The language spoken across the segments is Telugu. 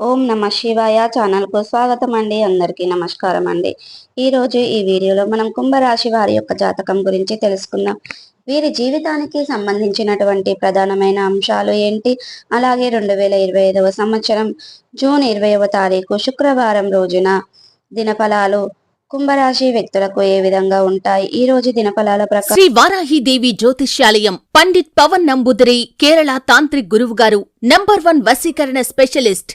ఓం నమ శివాయ ఛానల్కు స్వాగతం అండి అందరికీ నమస్కారం అండి ఈరోజు ఈ వీడియోలో మనం కుంభరాశి వారి యొక్క జాతకం గురించి తెలుసుకుందాం. వీరి జీవితానికి సంబంధించినటువంటి ప్రధానమైన అంశాలు ఏంటి? అలాగే రెండు వేల ఇరవై ఐదవ సంవత్సరం జూన్ ఇరవైవ తారీఖు శుక్రవారం రోజున దినఫలాలు కుంభరాశి వ్యక్తులకు ఏ విధంగా ఉంటాయి? ఈ రోజు దినఫలాల ప్రకారం శ్రీ వారాహిదేవి జ్యోతిష్యాలయం పండిత్ పవన్ నంబుదరి కేరళ తాంత్రిక్ గురువు గారు నంబర్ వన్ వసీకరణ స్పెషలిస్ట్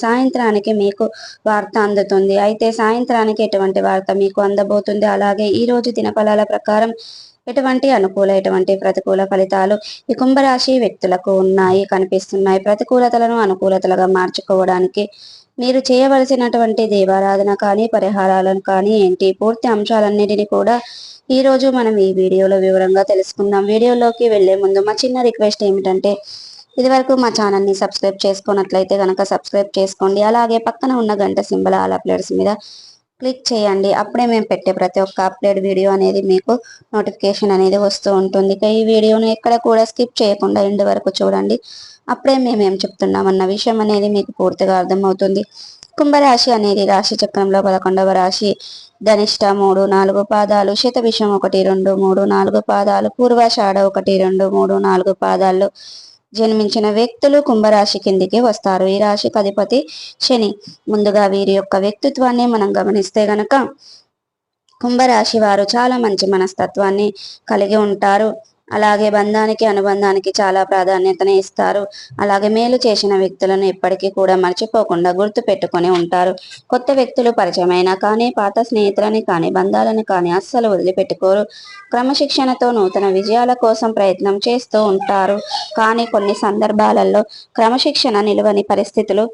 సాయంత్రానికి మీకు వార్త అందుతుంది. అయితే సాయంత్రానికి ఎటువంటి వార్త మీకు అందబోతుంది? అలాగే ఈ రోజు దినఫలాల ప్రకారం ఎటువంటి అనుకూల ఎటువంటి ప్రతికూల ఫలితాలు ఈ కుంభరాశి వ్యక్తులకు ఉన్నాయి కనిపిస్తున్నాయి. ప్రతికూలతలను అనుకూలతలుగా మార్చుకోవడానికి మీరు చేయవలసినటువంటి దేవారాధన కానీ పరిహారాలను కానీ ఏంటి? పూర్తి అంశాలన్నిటిని కూడా ఈ రోజు మనం ఈ వీడియోలో వివరంగా తెలుసుకుందాం. వీడియోలోకి వెళ్ళే ముందు మా చిన్న రిక్వెస్ట్ ఏమిటంటే ఇదివరకు మా ఛానల్ని సబ్స్క్రైబ్ చేసుకున్నట్లయితే కనుక సబ్స్క్రైబ్ చేసుకోండి. అలాగే పక్కన ఉన్న గంట సింబల్ ఆల్ అప్లోడ్స్ మీద క్లిక్ చేయండి. అప్పుడే మేము పెట్టే ప్రతి ఒక్క అప్డేట్ వీడియో అనేది మీకు నోటిఫికేషన్ అనేది వస్తూ ఉంటుంది. ఇక ఈ వీడియోను ఎక్కడ కూడా స్కిప్ చేయకుండా ఇంటి వరకు చూడండి. అప్పుడే మేము ఏం చెప్తున్నాం అన్న విషయం అనేది మీకు పూర్తిగా అర్థమవుతుంది. కుంభరాశి అనేది రాశి చక్రంలో పదకొండవ రాశి. ధనిష్ట మూడు నాలుగు పాదాలు శత విషం ఒకటి రెండు మూడు నాలుగు పాదాలు పూర్వాషాఢ ఒకటి రెండు మూడు నాలుగు పాదాలు జన్మించిన వ్యక్తులు కుంభరాశి కిందికి వస్తారు. ఈ రాశికి అధిపతి శని. ముందుగా వీరి యొక్క వ్యక్తిత్వాన్ని మనం గమనిస్తే గనక కుంభరాశి వారు చాలా మంచి మనస్తత్వాన్ని కలిగి ఉంటారు. అలాగే బంధానికి అనుబంధానికి చాలా ప్రాధాన్యతను ఇస్తారు. అలాగే మేలు చేసిన వ్యక్తులను ఎప్పటికీ కూడా మర్చిపోకుండా గుర్తు పెట్టుకొని ఉంటారు. కొత్త వ్యక్తులు పరిచయమైన కానీ పాత స్నేహితులని కానీ బంధాలను కానీ అస్సలు వదిలిపెట్టుకోరు. క్రమశిక్షణతో నూతన విజయాల కోసం ప్రయత్నం చేస్తూ ఉంటారు. కానీ కొన్ని సందర్భాలలో క్రమశిక్షణ నిలువని పరిస్థితులు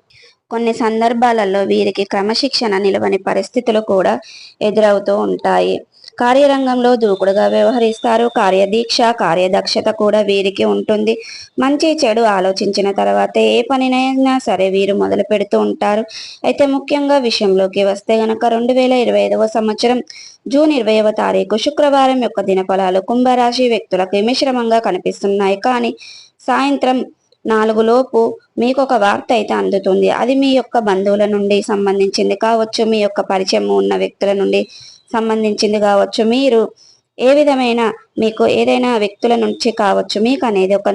కొన్ని సందర్భాలలో వీరికి క్రమశిక్షణ నిలవని పరిస్థితులు కూడా ఎదురవుతూ ఉంటాయి. కార్యరంగంలో దూకుడుగా వ్యవహరిస్తారు. కార్యదీక్ష కార్యదక్షత కూడా వీరికి ఉంటుంది. మంచి చెడు ఆలోచించిన తర్వాత ఏ పనినైనా సరే వీరు మొదలు పెడుతూ ఉంటారు. అయితే ముఖ్యంగా విషయంలోకి వస్తే గనక రెండు వేల ఇరవై ఐదవ సంవత్సరం జూన్ ఇరవైవ తారీఖు శుక్రవారం యొక్క దినఫలాలు కుంభరాశి వ్యక్తులకు మిశ్రమంగా కనిపిస్తున్నాయి. కానీ సాయంత్రం నాలుగులోపు మీకు ఒక వార్త అయితే అందుతుంది. అది మీ యొక్క బంధువుల నుండి సంబంధించింది కావచ్చు. మీ యొక్క పరిచయం ఉన్న వ్యక్తుల నుండి సంబంధించింది కావచ్చు. మీరు ఏ విధమైన మీకు ఏదైనా వ్యక్తుల నుంచి కావచ్చు మీకు అనేది ఒక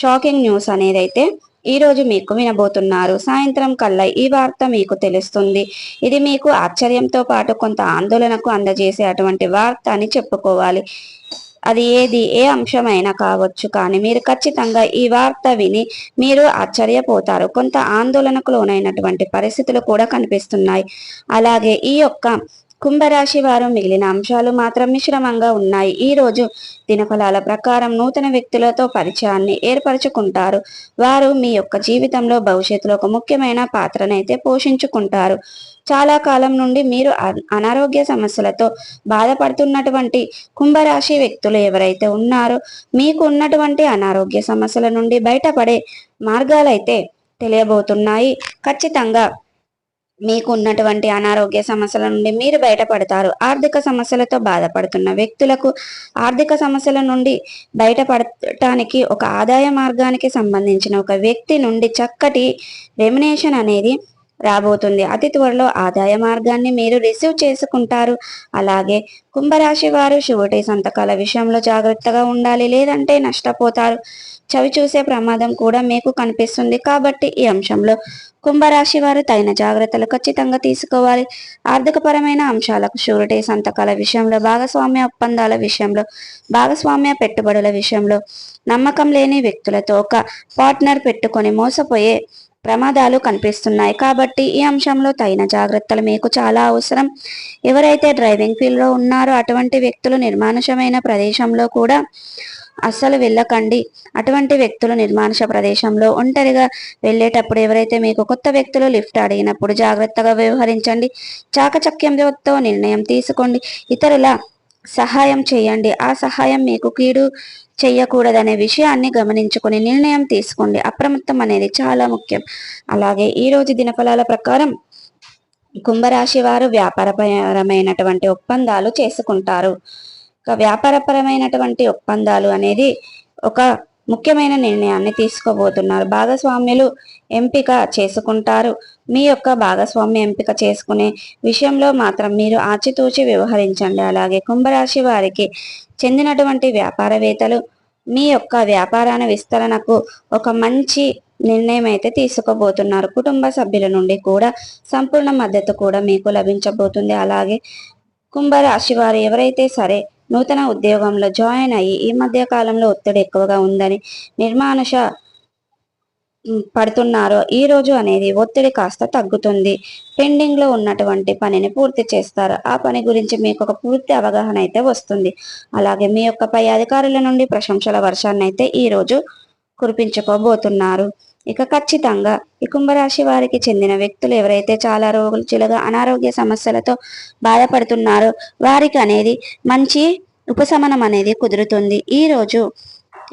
షాకింగ్ న్యూస్ అనేది అయితే ఈరోజు మీకు వినబోతున్నారు. సాయంత్రం కల్లా ఈ వార్త మీకు తెలుస్తుంది. ఇది మీకు ఆశ్చర్యంతో పాటు కొంత ఆందోళనకు అందజేసే అటువంటి వార్త అని చెప్పుకోవాలి. అది ఏది ఏ అంశమైనా కావచ్చు కానీ మీరు ఖచ్చితంగా ఈ వార్త విని మీరు ఆశ్చర్యపోతారు. కొంత ఆందోళనకు లోనైనటువంటి పరిస్థితులు కూడా కనిపిస్తున్నాయి. అలాగే ఈ యొక్క కుంభరాశి వారు మిగిలిన అంశాలు మాత్రం మిశ్రమంగా ఉన్నాయి. ఈ రోజు దినఫలాల ప్రకారం నూతన వ్యక్తులతో పరిచయాన్ని ఏర్పరచుకుంటారు. వారు మీ యొక్క జీవితంలో భవిష్యత్తులో ఒక ముఖ్యమైన పాత్రనైతే పోషించుకుంటారు. చాలా కాలం నుండి మీరు అనారోగ్య సమస్యలతో బాధపడుతున్నటువంటి కుంభరాశి వ్యక్తులు ఎవరైతే ఉన్నారో మీకు ఉన్నటువంటి అనారోగ్య సమస్యల నుండి బయటపడే మార్గాలైతే తెలియబోతున్నాయి. ఖచ్చితంగా మీకు ఉన్నటువంటి అనారోగ్య సమస్యల నుండి మీరు బయటపడతారు. ఆర్థిక సమస్యలతో బాధపడుతున్న వ్యక్తులకు ఆర్థిక సమస్యల నుండి బయటపడటానికి ఒక ఆదాయ మార్గానికి సంబంధించిన ఒక వ్యక్తి నుండి చక్కటి రెమినేషన్ అనేది రాబోతుంది. అతి త్వరలో ఆదాయ మార్గాన్ని మీరు రిసీవ్ చేసుకుంటారు. అలాగే కుంభరాశి వారు షూరిటీ సంతకాల విషయంలో జాగ్రత్తగా ఉండాలి లేదంటే నష్టపోతారు. చవి చూసే ప్రమాదం కూడా మీకు కనిపిస్తుంది. కాబట్టి ఈ అంశంలో కుంభరాశి వారు తగిన జాగ్రత్తలు ఖచ్చితంగా తీసుకోవాలి. ఆర్థికపరమైన అంశాలకు షూరిటీ సంతకాల విషయంలో భాగస్వామ్య ఒప్పందాల విషయంలో భాగస్వామ్య పెట్టుబడుల విషయంలో నమ్మకం లేని వ్యక్తులతో ఒక పార్ట్నర్ పెట్టుకొని మోసపోయే ప్రమాదాలు కనిపిస్తున్నాయి. కాబట్టి ఈ అంశంలో తగిన జాగ్రత్తలు మీకు చాలా అవసరం. ఎవరైతే డ్రైవింగ్ ఫీల్డ్లో ఉన్నారో అటువంటి వ్యక్తులు నిర్మానుషమైన ప్రదేశంలో కూడా అస్సలు వెళ్ళకండి. అటువంటి వ్యక్తులు నిర్మానుష ప్రదేశంలో ఒంటరిగా వెళ్ళేటప్పుడు ఎవరైతే మీకు కొత్త వ్యక్తులు లిఫ్ట్ అడిగినప్పుడు జాగ్రత్తగా వ్యవహరించండి. చాకచక్యంతో నిర్ణయం తీసుకోండి. ఇతరుల సహాయం చేయండి. ఆ సహాయం మీకు కీడు చెయ్యకూడదనే విషయాన్ని గమనించుకొని నిర్ణయం తీసుకోండి. అప్రమత్తం అనేది చాలా ముఖ్యం. అలాగే ఈ రోజు దినఫలాల ప్రకారం కుంభరాశి వారు వ్యాపారపరమైనటువంటి ఒప్పందాలు చేసుకుంటారు. ఇక వ్యాపారపరమైనటువంటి ఒప్పందాలు అనేది ఒక ముఖ్యమైన నిర్ణయాన్ని తీసుకోబోతున్నారు. భాగస్వామ్యులు ఎంపిక చేసుకుంటారు. మీ యొక్క భాగస్వామ్య ఎంపిక చేసుకునే విషయంలో మాత్రం మీరు ఆచితూచి వ్యవహరించండి. అలాగే కుంభరాశి వారికి చెందినటువంటి వ్యాపారవేత్తలు మీ యొక్క వ్యాపారాన్ని విస్తరణకు ఒక మంచి నిర్ణయం అయితే తీసుకోబోతున్నారు. కుటుంబ సభ్యుల నుండి కూడా సంపూర్ణ మద్దతు కూడా మీకు లభించబోతుంది. అలాగే కుంభరాశి వారు ఎవరైతే సరే నూతన ఉద్యోగంలో జాయిన్ అయ్యి ఈ మధ్య కాలంలో ఒత్తిడి ఎక్కువగా ఉందని నిర్మానుష పడుతున్నారో ఈ రోజు అనేది ఒత్తిడి కాస్త తగ్గుతుంది. పెండింగ్లో ఉన్నటువంటి పనిని పూర్తి చేస్తారు. ఆ పని గురించి మీకు ఒక పూర్తి అవగాహన అయితే వస్తుంది. అలాగే మీ యొక్క పై అధికారుల నుండి ప్రశంసల వర్షాన్ని అయితే ఈ రోజు కురిపించుకోబోతున్నారు ఇక ఖచ్చితంగా ఈ కుంభరాశి వారికి చెందిన వ్యక్తులు ఎవరైతే చాలా రోజులుగా అనారోగ్య సమస్యలతో బాధపడుతున్నారో వారికి అనేది మంచి ఉపశమనం అనేది కుదురుతుంది. ఈ రోజు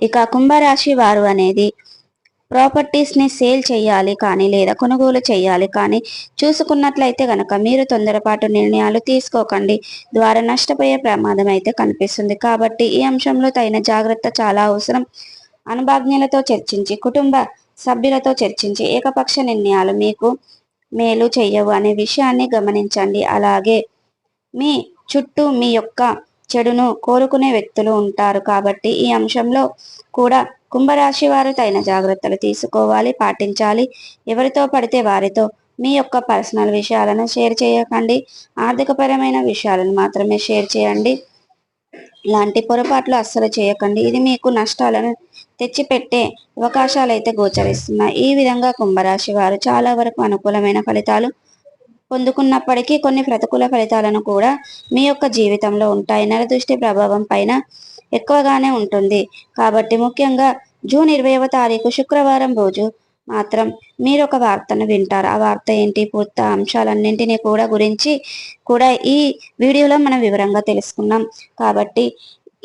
ఇక కుంభరాశి వారు అనేది ప్రాపర్టీస్ని సేల్ చేయాలి కానీ లేదా కొనుగోలు చేయాలి కానీ చూసుకున్నట్లయితే కనుక మీరు తొందరపాటు నిర్ణయాలు తీసుకోకండి. ద్వారా నష్టపోయే ప్రమాదం అయితే కనిపిస్తుంది. కాబట్టి ఈ అంశంలో తగిన జాగ్రత్త చాలా అవసరం. అనుభాజ్ఞలతో చర్చించి కుటుంబ సభ్యులతో చర్చించి ఏకపక్ష నిర్ణయాలు మీకు మేలు చెయ్యవు అనే విషయాన్ని గమనించండి. అలాగే మీ చుట్టూ మీ యొక్క చెడును కోరుకునే వ్యక్తులు ఉంటారు కాబట్టి ఈ అంశంలో కూడా కుంభరాశి వారు తగిన జాగ్రత్తలు తీసుకోవాలి పాటించాలి. ఎవరితో పడితే వారితో మీ యొక్క పర్సనల్ విషయాలను షేర్ చేయకండి. ఆర్థికపరమైన విషయాలను మాత్రమే షేర్ చేయండి. ఇలాంటి పొరపాట్లు అస్సలు చేయకండి. ఇది మీకు నష్టాలను తెచ్చిపెట్టే అవకాశాలైతే గోచరిస్తున్నాయి ఈ విధంగా కుంభరాశి వారు చాలా వరకు అనుకూలమైన ఫలితాలు పొందుకున్నప్పటికీ కొన్ని ప్రతికూల ఫలితాలను కూడా మీ యొక్క జీవితంలో ఉంటాయి. నరదృష్టి ప్రభావం పైన ఎక్కువగానే ఉంటుంది. కాబట్టి ముఖ్యంగా జూన్ ఇరవైవ తారీఖు శుక్రవారం రోజు మాత్రం మీరు ఒక వార్తను వింటారు. ఆ వార్త ఏంటి? పూర్తి అంశాలన్నింటినీ కూడా గురించి కూడా ఈ వీడియోలో మనం వివరంగా తెలుసుకున్నాం. కాబట్టి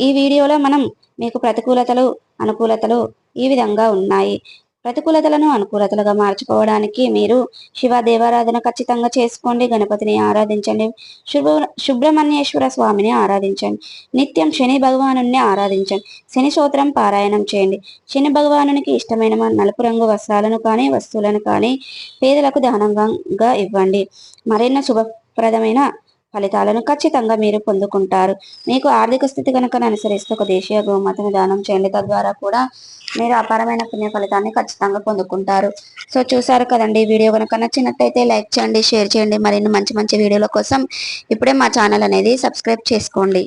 ఈ వీడియోలో మనం మీకు ప్రతికూలతలు అనుకూలతలు ఈ విధంగా ఉన్నాయి. ప్రతికూలతలను అనుకూలతలుగా మార్చుకోవడానికి మీరు శివ దేవారాధన ఖచ్చితంగా చేసుకోండి. గణపతిని ఆరాధించండి. శుభ సుబ్రహ్మణ్యేశ్వర స్వామిని ఆరాధించండి. నిత్యం శని భగవాను ఆరాధించండి. శని స్తోత్రం పారాయణం చేయండి. శని భగవానునికి ఇష్టమైన నలుపు రంగు వస్త్రాలను కానీ వస్తువులను కానీ పేదలకు దానంగా ఇవ్వండి. మరెన్నో శుభప్రదమైన ఫలితాలను ఖచ్చితంగా మీరు పొందుకుంటారు. మీకు ఆర్థిక స్థితి కనుక అనుసరిస్తే ఒక దేశీయ గోమాతను దానం చేయండి. తద్వారా కూడా మీరు అపారమైన పుణ్య ఫలితాన్ని ఖచ్చితంగా పొందుకుంటారు. సో చూసారు కదండి వీడియో కనుక నచ్చినట్టయితే లైక్ చేయండి షేర్ చేయండి. మరిన్ని మంచి మంచి వీడియోల కోసం ఇప్పుడే మా ఛానల్ అనేది సబ్స్క్రైబ్ చేసుకోండి.